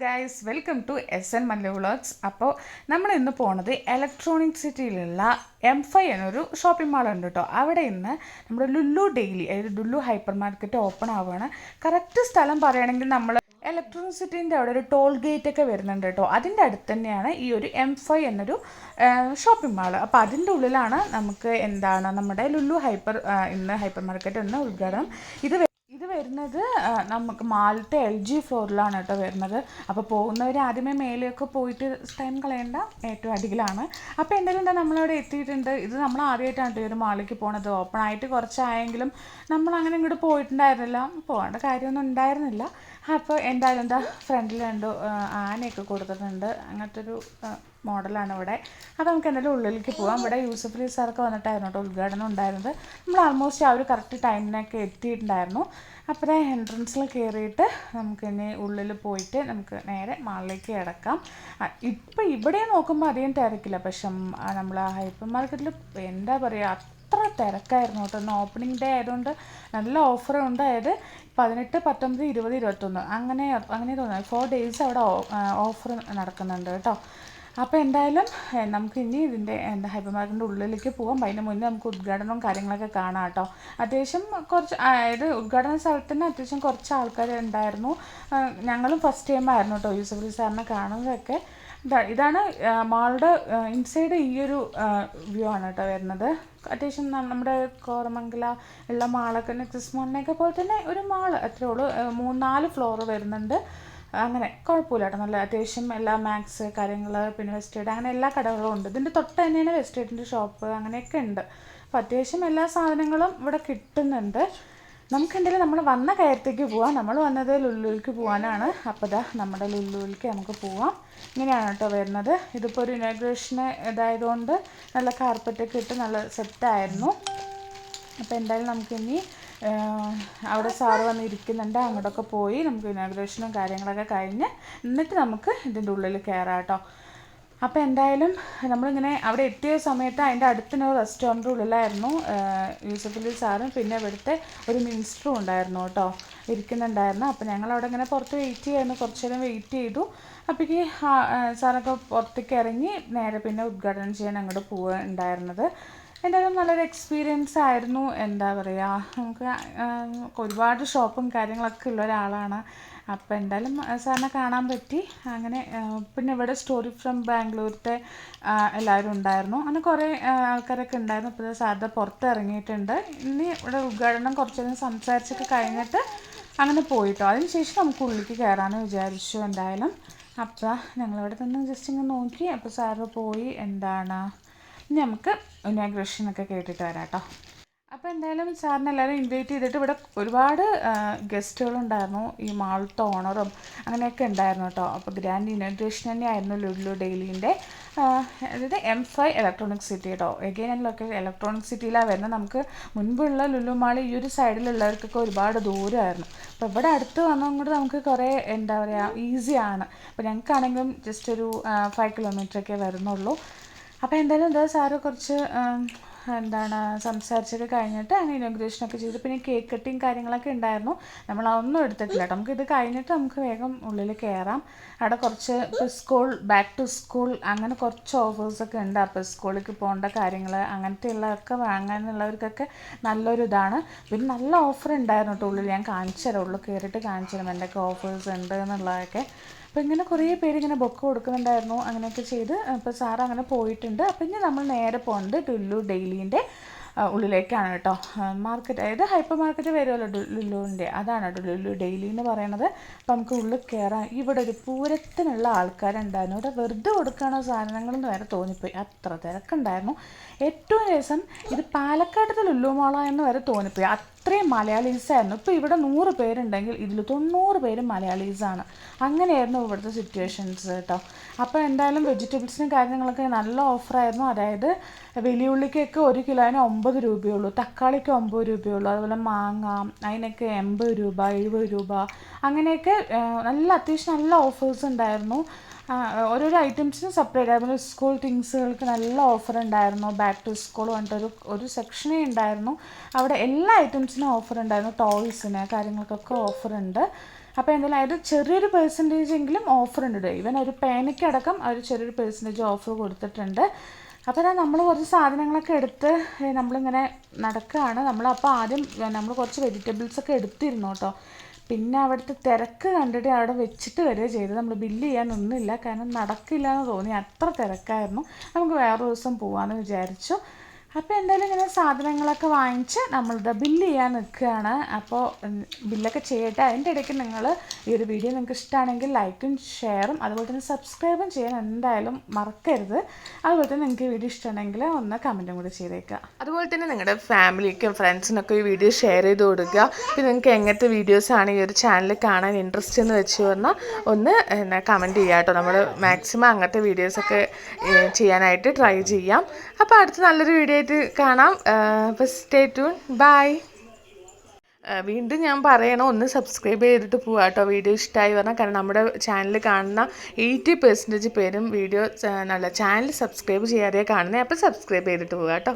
Guys welcome to S N Malla vlogs അപ്പോൾ നമ്മൾ ഇന്ന് പോണത് ഇലക്ട്രോണിക് സിറ്റിയിലുള്ള എം ഫൈ എന്നൊരു ഷോപ്പിംഗ് മാൾ ഉണ്ട് കേട്ടോ അവിടെ ഇന്ന് നമ്മുടെ ലുല്ലു ഡെയിലി അതായത് ലുല്ലു ഹൈപ്പർ മാർക്കറ്റ് ഓപ്പൺ ആവുകയാണ് കറക്റ്റ് സ്ഥലം പറയുകയാണെങ്കിൽ നമ്മൾ ഇലക്ട്രോണിക് സിറ്റീന്റെ അവിടെ ഒരു ടോൾ ഗേറ്റ് ഒക്കെ വരുന്നുണ്ട് കേട്ടോ അതിന്റെ അടുത്ത് തന്നെയാണ് ഈ ഒരു എം ഫൈ എന്നൊരു ഷോപ്പിംഗ് മാൾ അപ്പോൾ അതിന്റെ ഉള്ളിലാണ് നമുക്ക് എന്താണ് നമ്മുടെ ലുല്ലു ഹൈപ്പർ ഇന്ന് ഹൈപ്പർ മാർക്കറ്റ് എന്ന ഉദ്ഘാടനം. ഇത് വരുന്നത് നമുക്ക് മാലത്തെ എൽ ജി ഫ്ലോറിലാണ് കേട്ടോ വരുന്നത്. അപ്പോൾ പോകുന്നവർ ആദ്യമേ മേലെയൊക്കെ പോയിട്ട് ടൈം കളയേണ്ട ഏറ്റവും അടിയിലാണ് അപ്പോൾ എന്തായാലും എന്താ നമ്മളിവിടെ എത്തിയിട്ടുണ്ട്. ഇത് നമ്മൾ ആദ്യമായിട്ടാണ് ഈ ഒരു മാളിലേക്ക് പോണത്. ഓപ്പൺ ആയിട്ട് കുറച്ചായെങ്കിലും നമ്മൾ അങ്ങനെ ഇങ്ങോട്ട് പോയിട്ടുണ്ടായിരുന്നില്ല. പോകേണ്ട കാര്യമൊന്നും ഉണ്ടായിരുന്നില്ല. അപ്പോൾ എന്തായാലും എന്താ ഫ്രണ്ടിൽ രണ്ട് ആനയൊക്കെ കൊടുത്തിട്ടുണ്ട്. അങ്ങനത്തെ ഒരു മോഡലാണ് ഇവിടെ. അപ്പോൾ നമുക്ക് എന്തായാലും ഉള്ളിലേക്ക് പോകാം ഇവിടെ യൂസഫ് അലി സാറൊക്കെ വന്നിട്ടായിരുന്നു കേട്ടോ ഉദ്ഘാടനം ഉണ്ടായിരുന്നത്. നമ്മൾ ആൾമോസ്റ്റ് ആ ഒരു കറക്റ്റ് ടൈമിനൊക്കെ എത്തിയിട്ടുണ്ടായിരുന്നു. അപ്പോൾ എൻട്രൻസിൽ കയറിയിട്ട് നമുക്ക് ഇനി ഉള്ളിൽ പോയിട്ട് നമുക്ക് നേരെ മാളിലേക്ക് കിടക്കാം. ഇപ്പം ഇവിടെ നോക്കുമ്പോൾ അധികം തിരക്കില്ല. പക്ഷെ നമ്മൾ ഹൈപ്പർ മാർക്കറ്റിൽ എന്താ പറയുക അത്ര തിരക്കായിരുന്നു കേട്ടോ. ഇന്ന് ഓപ്പണിംഗ് ഡേ ആയതുകൊണ്ട് നല്ല ഓഫർ ഉണ്ട് അതായത് പതിനെട്ട് പത്തൊമ്പത് ഇരുപത് ഇരുപത്തൊന്ന്. അങ്ങനെ അങ്ങനെ തോന്നുന്നു. ഫോർ ഡേയ്സ് അവിടെ ഓഫർ നടക്കുന്നുണ്ട് കേട്ടോ. അപ്പോൾ എന്തായാലും നമുക്ക് ഇനി ഇതിന്റെ എന്താ ഹൈപ്പർ ഉള്ളിലേക്ക് പോകാം അതിന് മുന്നേ നമുക്ക് ഉദ്ഘാടനവും കാര്യങ്ങളൊക്കെ കാണാം കേട്ടോ. അത്യാവശ്യം കുറച്ച് അതായത് ഉദ്ഘാടന സ്ഥലത്തിന് അത്യാവശ്യം കുറച്ച് ആൾക്കാർ ഉണ്ടായിരുന്നു. ഞങ്ങളും ഫസ്റ്റ് ടൈം ആയിരുന്നു കേട്ടോ യൂസഫ് അലി സാറിനെ കാണുന്നതൊക്കെ. ഇതാ- ഇതാണ് മാളുടെ ഇൻസൈഡ് ഈ ഒരു വ്യൂ ആണ് കേട്ടോ വരുന്നത്. അത്യാവശ്യം നമ്മുടെ കോറമംഗല ഉള്ള മാളൊക്കെ നെക്സസ് മോളിനെയൊക്കെ പോലെ തന്നെ ഒരു മാൾ അത്രേ ഉള്ളൂ. മൂന്നാൽ ഫ്ലോർ വരുന്നുണ്ട്. അങ്ങനെ കുഴപ്പമില്ല കേട്ടോ. നല്ല അത്യാവശ്യം എല്ലാ മാക്സ് കാര്യങ്ങൾ പിന്നെ വെസ്റ്റേഡ് അങ്ങനെ എല്ലാ കടകളും ഉണ്ട്. ഇതിന്റെ തൊട്ട് തന്നെയാണ് വെസ്റ്റേഡിന്റെ ഷോപ്പ് അങ്ങനെയൊക്കെ ഉണ്ട്. അപ്പോൾ അത്യാവശ്യം എല്ലാ സാധനങ്ങളും ഇവിടെ കിട്ടുന്നുണ്ട്. നമുക്ക് എന്തായാലും നമ്മൾ വന്ന കയറത്തേക്ക് പോവാം. നമ്മൾ വന്നത് ലുല്ലുവിലേക്ക് പോകാനാണ് അപ്പോൾ ഇതാ നമ്മുടെ ലുല്ലുവിലേക്ക് നമുക്ക് പോവാം. ഇങ്ങനെയാണ് കേട്ടോ വരുന്നത്. ഇതിപ്പോൾ ഒരു ഇനാഗ്രേഷന് ഇതായതുകൊണ്ട് നല്ല കാർപ്പറ്റൊക്കെ ഇട്ട് നല്ല സെറ്റായിരുന്നു അപ്പോൾ എന്തായാലും നമുക്കിനി അവിടെ സാറ് വന്ന് ഇരിക്കുന്നുണ്ട് അങ്ങോട്ടൊക്കെ പോയി നമുക്ക് ഇനാഗ്രേഷനും കാര്യങ്ങളൊക്കെ കഴിഞ്ഞ് എന്നിട്ട് നമുക്ക് ഇതിന്റെ ഉള്ളിൽ കയറാം കേട്ടോ. അപ്പോൾ എന്തായാലും നമ്മളിങ്ങനെ അവിടെ എത്തിയ സമയത്ത് അതിന്റെ അടുത്തിന് ഒരു റെസ്റ്റോറന്റ് ഉള്ളിലായിരുന്നു. ആഹ്, യൂസഫ് അലി സാറും പിന്നെ ഇവിടുത്തെ ഒരു മിനിസ്റ്ററും ഉണ്ടായിരുന്നു കേട്ടോ. ഇരിക്കുന്നുണ്ടായിരുന്നു. അപ്പോൾ ഞങ്ങൾ അവിടെ ഇങ്ങനെ പുറത്ത് വെയിറ്റ് ചെയ്യായിരുന്നു. കുറച്ച് നേരം വെയിറ്റ് ചെയ്തു. അപ്പോഴേക്ക് സാറൊക്കെ പുറത്തേക്ക് ഇറങ്ങി നേരെ പിന്നെ ഉദ്ഘാടനം ചെയ്യാൻ അങ്ങോട്ട് പോവുക ഉണ്ടായിരുന്നത്. എന്തായാലും നല്ലൊരു എക്സ്പീരിയൻസ് ആയിരുന്നു. എന്താ പറയുക നമുക്ക് ഒരുപാട് ഷോപ്പും കാര്യങ്ങളൊക്കെ ഉള്ള ഒരാളാണ്. അപ്പോൾ എന്തായാലും സാറിനെ കാണാൻ പറ്റി. അങ്ങനെ പിന്നെ ഇവിടെ സ്റ്റോറി ഫ്രം ബാംഗ്ലൂരത്തെ എല്ലാവരും ഉണ്ടായിരുന്നു. അങ്ങനെ കുറേ ആൾക്കാരൊക്കെ ഉണ്ടായിരുന്നു. ഇപ്പോൾ സാറിന്റെ പുറത്ത് ഇറങ്ങിയിട്ടുണ്ട്. ഇനി ഇവിടെ ഉദ്ഘാടനം കുറച്ച് നേരം സംസാരിച്ചൊക്കെ കഴിഞ്ഞിട്ട് അങ്ങനെ പോയിട്ടോ. അതിനുശേഷം നമുക്ക് ഉള്ളിലേക്ക് കയറാമെന്ന് വിചാരിച്ചു എന്തായാലും. അപ്പോൾ ഞങ്ങളിവിടെ തന്നെ ജസ്റ്റ് ഇങ്ങനെ നോക്കി. അപ്പോൾ സാറ് പോയി. എന്താണ്? ഇനി നമുക്ക് ഇനാഗ്രേഷനൊക്കെ കേട്ടിട്ട് വരാം കേട്ടോ അപ്പോൾ എന്തായാലും സാറിന് എല്ലാവരും ഇൻവൈറ്റ് ചെയ്തിട്ട് ഇവിടെ ഒരുപാട് ഗസ്റ്റുകളുണ്ടായിരുന്നു ഈ മാളത്തെ ഓണറും അങ്ങനെയൊക്കെ ഉണ്ടായിരുന്നു കേട്ടോ. അപ്പോൾ ഗ്രാൻഡ് ഇനാഗ്രേഷൻ തന്നെയായിരുന്നു ലുഡ്ലു ഡെയിലിന്റെ അതായത് എം ഫൈവ് ഇലക്ട്രോണിക് സിറ്റി കേട്ടോ എഗെയിൻ ആൻഡ് ലൊക്കേഷൻ ഇലക്ട്രോണിക് സിറ്റിയിലാണ് വരുന്നത് നമുക്ക് മുൻപുള്ള ലുല്ലു മാൾ ഈ ഒരു സൈഡിലുള്ളവർക്കൊക്കെ ഒരുപാട് ദൂരമായിരുന്നു അപ്പോൾ ഇവിടെ അടുത്ത് വന്നതുകൊണ്ട് നമുക്ക് കുറേ എന്താ പറയുക ഈസിയാണ് അപ്പോൾ ഞങ്ങൾക്കാണെങ്കിലും ജസ്റ്റ് ഒരു ഫൈവ് കിലോമീറ്ററൊക്കെ വരുന്നുള്ളൂ. അപ്പോൾ എന്തായാലും എന്താ സാറ് കുറച്ച് എന്താണ് സംസാരിച്ചൊക്കെ കഴിഞ്ഞിട്ട് അങ്ങനെ ഇനോഗ്രേഷനൊക്കെ ചെയ്തു. പിന്നെ കേക്ക് കട്ടിങ് കാര്യങ്ങളൊക്കെ ഉണ്ടായിരുന്നു. നമ്മൾ അതൊന്നും എടുത്തിട്ടില്ല കേട്ടോ. നമുക്ക് ഇത് കഴിഞ്ഞിട്ട് നമുക്ക് വേഗം ഉള്ളിൽ കയറാം അവിടെ കുറച്ച് ഇപ്പോൾ സ്കൂൾ ബാക്ക് ടു സ്കൂൾ അങ്ങനെ കുറച്ച് ഓഫേഴ്സൊക്കെ ഉണ്ട്. അപ്പോൾ സ്കൂളിലേക്ക് പോകേണ്ട കാര്യങ്ങൾ അങ്ങനത്തെ ഉള്ളതൊക്കെ വാങ്ങാനുള്ളവർക്കൊക്കെ നല്ലൊരു ഇതാണ്. പിന്നെ നല്ല ഓഫർ ഉണ്ടായിരുന്നു കേട്ടോ ഉള്ളിൽ ഞാൻ കാണിച്ചു തരാം ഉള്ളിൽ കയറിയിട്ട് കാണിച്ചു തരാം എന്തൊക്കെ ഓഫേഴ്സ് ഉണ്ട് എന്നുള്ളതൊക്കെ. അപ്പോൾ ഇങ്ങനെ കുറേ പേര് ഇങ്ങനെ ബുക്ക് കൊടുക്കുന്നുണ്ടായിരുന്നു. അങ്ങനെയൊക്കെ ചെയ്ത് അപ്പോൾ സാർ അങ്ങനെ പോയിട്ടുണ്ട്. അപ്പം ഇനി നമ്മൾ നേരെ പോകുന്നത് ലുല്ലു ഡെയിലിന്റെ ഉള്ളിലേക്കാണ് കേട്ടോ. മാർക്കറ്റ് അതായത് ഹൈപ്പർ മാർക്കറ്റ് വരുമല്ലോ ലുല്ലുവിന്റെ അതാണ് കേട്ടോ ലുല്ലു ഡെയിലി എന്ന് പറയുന്നത് അപ്പം നമുക്ക് ഉള്ളിൽ കയറാൻ ഇവിടെ ഒരു പൂരത്തിനുള്ള ആൾക്കാരുണ്ടായിരുന്നു. ഇവിടെ വെറുതെ കൊടുക്കണ സാധനങ്ങളെന്ന് വരെ തോന്നിപ്പോയി. അത്ര തിരക്കുണ്ടായിരുന്നു. ഏറ്റവും രസം ഇത് പാലക്കാട്ടത്തെ ലുല്ലു മോള എന്ന് വരെ തോന്നിപ്പോയി. അത്രയും മലയാളീസായിരുന്നു ഇപ്പോൾ ഇവിടെ നൂറ് പേരുണ്ടെങ്കിൽ ഇതിൽ തൊണ്ണൂറ് പേരും മലയാളീസാണ് അങ്ങനെയായിരുന്നു ഇവിടുത്തെ സിറ്റുവേഷൻസ് കേട്ടോ അപ്പോൾ എന്തായാലും വെജിറ്റബിൾസിനും കാര്യങ്ങളൊക്കെ നല്ല ഓഫറായിരുന്നു അതായത് വലിയുള്ളിക്കൊക്കെ ഒരു കിലോന് ഒമ്പത് രൂപയുള്ളൂ. തക്കാളിക്ക് ഒമ്പത് രൂപയുള്ളൂ. അതുപോലെ മാങ്ങ അതിനൊക്കെ എൺപത് രൂപ എഴുപത് രൂപ അങ്ങനെയൊക്കെ നല്ല അത്യാവശ്യം നല്ല ഓഫേഴ്സ് ഉണ്ടായിരുന്നു. ഓരോരോ ഐറ്റംസിനും സെപ്പറേറ്റ് അതുപോലെ സ്കൂൾ തിങ്സുകൾക്ക് നല്ല ഓഫർ ഉണ്ടായിരുന്നു. ബാക്ക് ടു സ്കൂൾ പറഞ്ഞിട്ടൊരു ഒരു സെക്ഷനേ ഉണ്ടായിരുന്നു. അവിടെ എല്ലാ ഐറ്റംസിനും ഓഫർ ഉണ്ടായിരുന്നു. ടോയ്സിന് കാര്യങ്ങൾക്കൊക്കെ ഓഫർ ഉണ്ട്. അപ്പോൾ എന്തായാലും അതിൽ ചെറിയൊരു പെർസെന്റേജ് എങ്കിലും ഓഫർ ഉണ്ട്. ഈവൻ ഒരു പേനയ്ക്കടക്കം ഒരു ചെറിയൊരു പെർസെന്റേജ് ഓഫർ കൊടുത്തിട്ടുണ്ട്. അപ്പോൾ നമ്മൾ കുറച്ച് സാധനങ്ങളൊക്കെ എടുത്ത് നമ്മളിങ്ങനെ നടക്കുകയാണ് നമ്മളപ്പോൾ ആദ്യം നമ്മൾ കുറച്ച് വെജിറ്റബിൾസൊക്കെ എടുത്തിരുന്നു കേട്ടോ. പിന്നെ അവിടുത്തെ തിരക്ക് കണ്ടിട്ട് അവിടെ വെച്ചിട്ട് വരെ ചെയ്തത്. നമ്മൾ ബില്ല് ചെയ്യാൻ ഒന്നുമില്ല കാരണം നടക്കില്ല എന്ന് തോന്നി. അത്ര തിരക്കായിരുന്നു. നമുക്ക് വേറെ ദിവസം പോകാമെന്ന് വിചാരിച്ചു. അപ്പോൾ എന്തായാലും ഇങ്ങനെ സാധനങ്ങളൊക്കെ വാങ്ങിച്ച് നമ്മളിത് ബില്ല് ചെയ്യാൻ നിൽക്കുകയാണ്. അപ്പോൾ ബില്ലൊക്കെ ചെയ്യട്ടെ. അതിന്റെ ഇടയ്ക്ക് നിങ്ങൾ ഈ ഒരു വീഡിയോ നിങ്ങൾക്ക് ഇഷ്ടമാണെങ്കിൽ ലൈക്കും ഷെയറും അതുപോലെ തന്നെ സബ്സ്ക്രൈബും ചെയ്യാൻ എന്തായാലും മറക്കരുത്. അതുപോലെ തന്നെ നിങ്ങൾക്ക് ഈ വീഡിയോ ഇഷ്ടമാണെങ്കിൽ ഒന്ന് കമന്റും കൂടി ചെയ്തേക്കുക. അതുപോലെ തന്നെ നിങ്ങളുടെ ഫാമിലിക്കും ഫ്രണ്ട്സിനൊക്കെ ഈ വീഡിയോ ഷെയർ ചെയ്ത് കൊടുക്കുക. പിന്നെ നിങ്ങൾക്ക് എങ്ങനത്തെ വീഡിയോസാണ് ഈ ഒരു ചാനൽ കാണാൻ ഇൻട്രസ്റ്റ് എന്ന് വെച്ച് പറഞ്ഞാൽ ഒന്ന് എന്നാ കമന്റ് ചെയ്യുക കേട്ടോ. നമ്മൾ മാക്സിമം അങ്ങനത്തെ വീഡിയോസൊക്കെ ചെയ്യാനായിട്ട് ട്രൈ ചെയ്യാം. അപ്പോൾ അടുത്ത നല്ലൊരു വീഡിയോ ആയിട്ട് കാണാം. അപ്പോൾ സ്റ്റേ ടു ബൈ വീണ്ടും ഞാൻ പറയണം ഒന്ന് സബ്സ്ക്രൈബ് ചെയ്തിട്ട് പോവാം കേട്ടോ വീഡിയോ ഇഷ്ടമായി പറഞ്ഞാൽ കാരണം നമ്മുടെ ചാനൽ കാണുന്ന എയ്റ്റി പെർസെന്റേജ് പേരും വീഡിയോ നല്ല ചാനൽ സബ്സ്ക്രൈബ് ചെയ്യാതെ കാണുന്നത് അപ്പോൾ സബ്സ്ക്രൈബ് ചെയ്തിട്ട് പോവാം കേട്ടോ